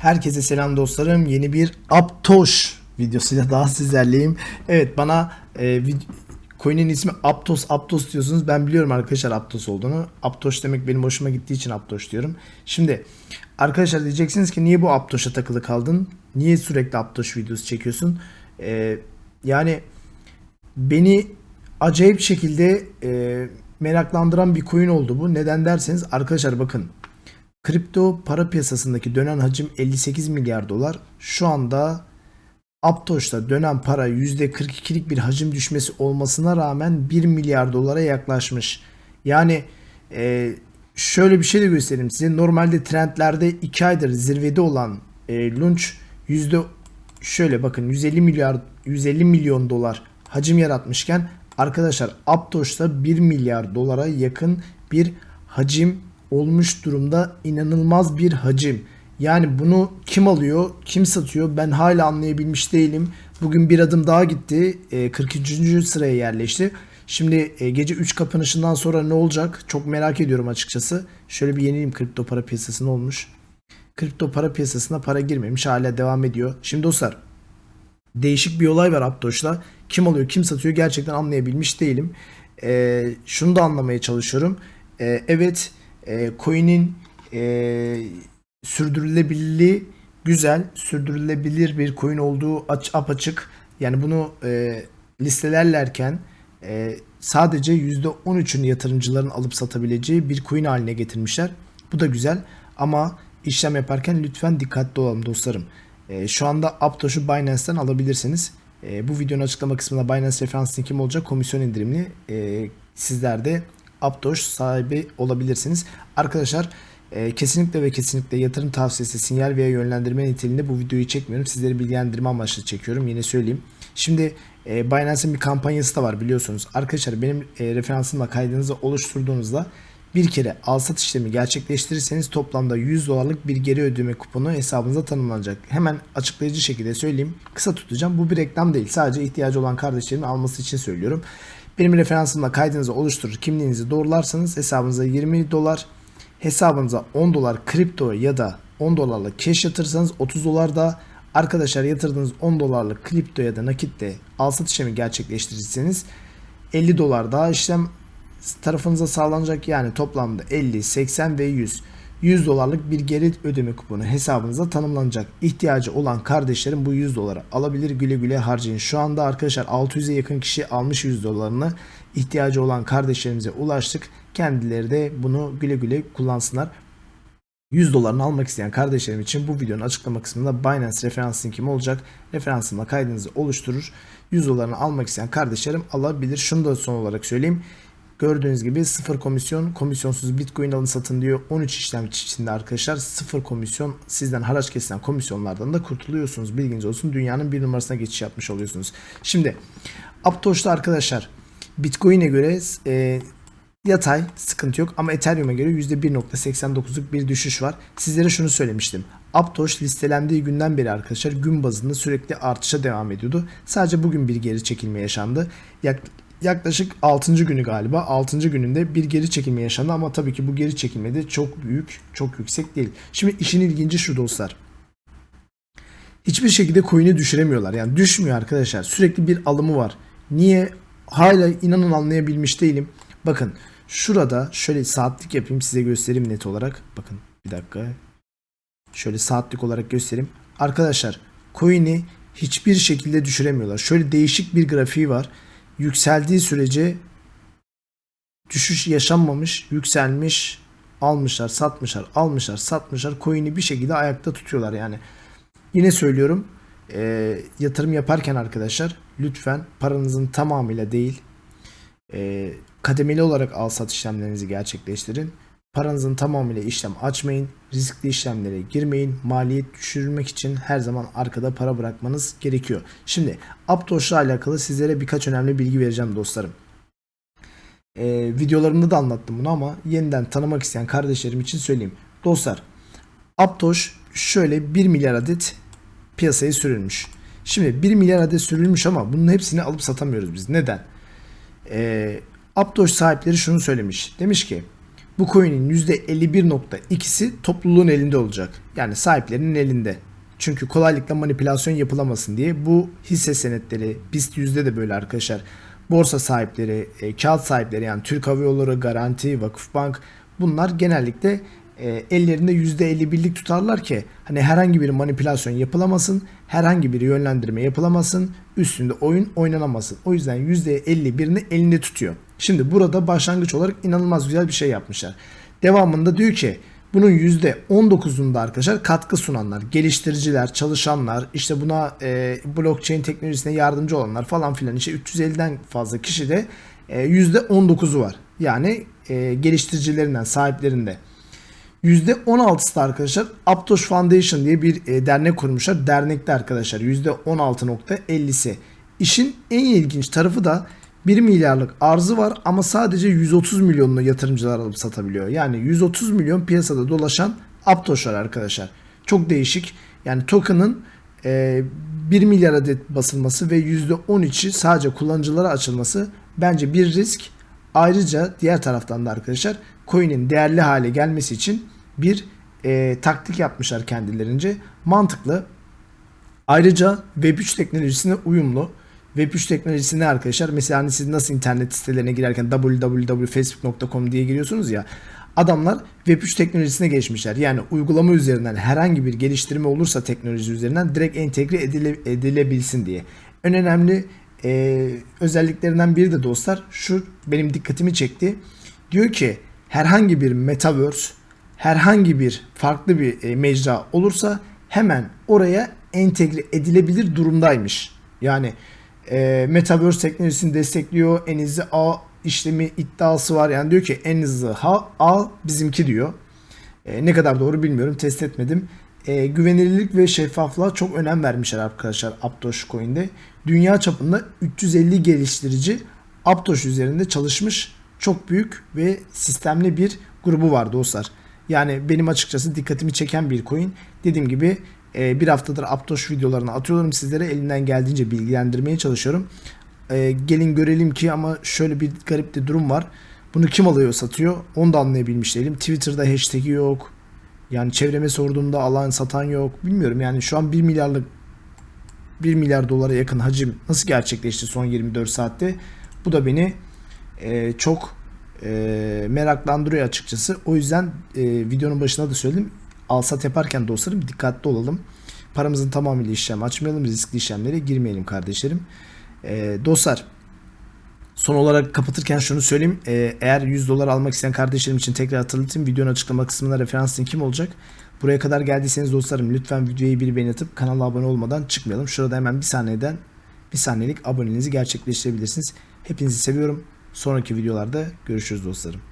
Herkese selam dostlarım. Yeni bir Aptoş videosuyla daha sizlerleyim. Evet bana e, coin'in ismi Aptos Aptos diyorsunuz. Ben biliyorum arkadaşlar Aptos olduğunu. Aptoş demek benim hoşuma gittiği için Aptoş diyorum. Şimdi arkadaşlar diyeceksiniz ki niye bu Aptoş'a takılı kaldın? Niye sürekli Aptoş videosu çekiyorsun? E, yani beni acayip şekilde e, meraklandıran bir coin oldu bu. Neden derseniz arkadaşlar bakın Kripto para piyasasındaki dönen hacim 58 milyar dolar. Şu anda Aptoş'ta dönen para %42'lik bir hacim düşmesi olmasına rağmen 1 milyar dolara yaklaşmış. Yani e, şöyle bir şey de göstereyim size. Normalde trendlerde 2 aydır zirvede olan e, Launch yüzde şöyle bakın 150 milyar 150 milyon dolar hacim yaratmışken arkadaşlar Aptoş'ta 1 milyar dolara yakın bir hacim olmuş durumda inanılmaz bir hacim. Yani bunu kim alıyor, kim satıyor ben hala anlayabilmiş değilim. Bugün bir adım daha gitti. E, 43. sıraya yerleşti. Şimdi e, gece 3 kapanışından sonra ne olacak? Çok merak ediyorum açıkçası. Şöyle bir yenileyim kripto para piyasası ne olmuş? Kripto para piyasasına para girmemiş hala devam ediyor. Şimdi dostlar değişik bir olay var Aptoş'la. Kim alıyor kim satıyor gerçekten anlayabilmiş değilim. E, şunu da anlamaya çalışıyorum. E, evet e, coin'in e, sürdürülebilirliği güzel, sürdürülebilir bir coin olduğu aç, apaçık. Yani bunu e, listelerlerken e, sadece %13'ünü yatırımcıların alıp satabileceği bir coin haline getirmişler. Bu da güzel ama işlem yaparken lütfen dikkatli olalım dostlarım. E, şu anda Aptoş'u Binance'ten alabilirsiniz. E, bu videonun açıklama kısmında Binance referans linkim olacak komisyon indirimli. E, sizler de Aptoş sahibi olabilirsiniz. Arkadaşlar e, kesinlikle ve kesinlikle yatırım tavsiyesi, sinyal veya yönlendirme niteliğinde bu videoyu çekmiyorum. Sizleri bilgilendirme amaçlı çekiyorum. Yine söyleyeyim. Şimdi e, Binance'in bir kampanyası da var biliyorsunuz. Arkadaşlar benim e, referansımla kaydınızı oluşturduğunuzda bir kere al sat işlemi gerçekleştirirseniz toplamda 100 dolarlık bir geri ödeme kuponu hesabınıza tanımlanacak. Hemen açıklayıcı şekilde söyleyeyim. Kısa tutacağım. Bu bir reklam değil. Sadece ihtiyacı olan kardeşlerimin alması için söylüyorum. Benim referansımla kaydınızı oluşturur. Kimliğinizi doğrularsanız hesabınıza 20 dolar, hesabınıza 10 dolar kripto ya da 10 dolarlık cash yatırırsanız 30 dolar da arkadaşlar yatırdığınız 10 dolarlık kripto ya da nakitte al sat işlemi gerçekleştirirseniz 50 dolar daha işlem tarafınıza sağlanacak yani toplamda 50, 80 ve 100. 100 dolarlık bir geri ödeme kuponu hesabınıza tanımlanacak. İhtiyacı olan kardeşlerim bu 100 doları alabilir güle güle harcayın. Şu anda arkadaşlar 600'e yakın kişi almış 100 dolarını. İhtiyacı olan kardeşlerimize ulaştık. Kendileri de bunu güle güle kullansınlar. 100 dolarını almak isteyen kardeşlerim için bu videonun açıklama kısmında Binance referans linkim olacak. Referansımla kaydınızı oluşturur. 100 dolarını almak isteyen kardeşlerim alabilir. Şunu da son olarak söyleyeyim. Gördüğünüz gibi sıfır komisyon, komisyonsuz Bitcoin alın satın diyor. 13 işlem içinde arkadaşlar sıfır komisyon sizden haraç kesilen komisyonlardan da kurtuluyorsunuz. Bilginiz olsun dünyanın bir numarasına geçiş yapmış oluyorsunuz. Şimdi Aptoş'ta arkadaşlar Bitcoin'e göre e, yatay sıkıntı yok ama Ethereum'a göre %1.89'luk bir düşüş var. Sizlere şunu söylemiştim. Aptoş listelendiği günden beri arkadaşlar gün bazında sürekli artışa devam ediyordu. Sadece bugün bir geri çekilme yaşandı. Yak yaklaşık 6. günü galiba. 6. gününde bir geri çekilme yaşandı ama tabii ki bu geri çekilme de çok büyük, çok yüksek değil. Şimdi işin ilginci şu dostlar. Hiçbir şekilde coin'i düşüremiyorlar. Yani düşmüyor arkadaşlar. Sürekli bir alımı var. Niye? Hala inanın anlayabilmiş değilim. Bakın şurada şöyle saatlik yapayım size göstereyim net olarak. Bakın bir dakika. Şöyle saatlik olarak göstereyim. Arkadaşlar coin'i hiçbir şekilde düşüremiyorlar. Şöyle değişik bir grafiği var yükseldiği sürece düşüş yaşanmamış, yükselmiş, almışlar, satmışlar, almışlar, satmışlar. Coin'i bir şekilde ayakta tutuyorlar yani. Yine söylüyorum e, yatırım yaparken arkadaşlar lütfen paranızın tamamıyla değil e, kademeli olarak al sat işlemlerinizi gerçekleştirin. Paranızın tamamıyla işlem açmayın. Riskli işlemlere girmeyin. Maliyet düşürmek için her zaman arkada para bırakmanız gerekiyor. Şimdi Aptoş'la alakalı sizlere birkaç önemli bilgi vereceğim dostlarım. Ee, videolarımda da anlattım bunu ama yeniden tanımak isteyen kardeşlerim için söyleyeyim. Dostlar Aptoş şöyle 1 milyar adet piyasaya sürülmüş. Şimdi 1 milyar adet sürülmüş ama bunun hepsini alıp satamıyoruz biz. Neden? Ee, Aptoş sahipleri şunu söylemiş. Demiş ki Bu coin'in %51.2'si topluluğun elinde olacak. Yani sahiplerinin elinde. Çünkü kolaylıkla manipülasyon yapılamasın diye bu hisse senetleri, BIST yüzde de böyle arkadaşlar. Borsa sahipleri, e, kağıt sahipleri yani Türk Hava Yolları, Garanti, Vakıfbank bunlar genellikle e, ellerinde %51'lik tutarlar ki hani herhangi bir manipülasyon yapılamasın, herhangi bir yönlendirme yapılamasın, üstünde oyun oynanamasın. O yüzden %51'ini elinde tutuyor. Şimdi burada başlangıç olarak inanılmaz güzel bir şey yapmışlar. Devamında diyor ki bunun %19'unda arkadaşlar katkı sunanlar, geliştiriciler, çalışanlar, işte buna e, blockchain teknolojisine yardımcı olanlar falan filan işte 350'den fazla kişi de e, %19'u var. Yani e, geliştiricilerinden, sahiplerinde. %16'sı da arkadaşlar Aptoş Foundation diye bir e, dernek kurmuşlar. Dernekte arkadaşlar %16.50'si. İşin en ilginç tarafı da 1 milyarlık arzı var ama sadece 130 milyonlu yatırımcılar alıp satabiliyor. Yani 130 milyon piyasada dolaşan Aptoş var arkadaşlar. Çok değişik. Yani token'ın e, 1 milyar adet basılması ve %13'i sadece kullanıcılara açılması bence bir risk. Ayrıca diğer taraftan da arkadaşlar coin'in değerli hale gelmesi için bir e, taktik yapmışlar kendilerince. Mantıklı. Ayrıca Web3 teknolojisine uyumlu. Web3 teknolojisi ne arkadaşlar? Mesela hani siz nasıl internet sitelerine girerken www.facebook.com diye giriyorsunuz ya. Adamlar Web3 teknolojisine geçmişler. Yani uygulama üzerinden herhangi bir geliştirme olursa teknoloji üzerinden direkt entegre edile, edilebilsin diye. En önemli e, özelliklerinden biri de dostlar şu benim dikkatimi çekti. Diyor ki herhangi bir metaverse, herhangi bir farklı bir e, mecra olursa hemen oraya entegre edilebilir durumdaymış. Yani e, Metaverse teknolojisini destekliyor. En hızlı ağ işlemi iddiası var. Yani diyor ki en hızlı ha, ağ bizimki diyor. E, ne kadar doğru bilmiyorum. Test etmedim. E, güvenilirlik ve şeffaflığa çok önem vermişler arkadaşlar Aptos Coin'de. Dünya çapında 350 geliştirici Aptos üzerinde çalışmış çok büyük ve sistemli bir grubu var dostlar. Yani benim açıkçası dikkatimi çeken bir coin. Dediğim gibi e, bir haftadır Aptoş videolarını atıyorum sizlere. Elimden geldiğince bilgilendirmeye çalışıyorum. E, gelin görelim ki ama şöyle bir garip bir durum var. Bunu kim alıyor satıyor onu da anlayabilmiş değilim. Twitter'da hashtag'i yok. Yani çevreme sorduğumda alan satan yok. Bilmiyorum yani şu an 1 milyarlık 1 milyar dolara yakın hacim nasıl gerçekleşti son 24 saatte? Bu da beni e, çok e, meraklandırıyor açıkçası. O yüzden e, videonun başında da söyledim. Alsat yaparken dostlarım dikkatli olalım. Paramızın tamamıyla işlem açmayalım. Riskli işlemlere girmeyelim kardeşlerim. E, dostlar son olarak kapatırken şunu söyleyeyim. E, eğer 100 dolar almak isteyen kardeşlerim için tekrar hatırlatayım. Videonun açıklama kısmında referans linkim olacak. Buraya kadar geldiyseniz dostlarım lütfen videoyu bir beğeni atıp kanala abone olmadan çıkmayalım. Şurada hemen bir saniyeden bir saniyelik aboneliğinizi gerçekleştirebilirsiniz. Hepinizi seviyorum. Sonraki videolarda görüşürüz dostlarım.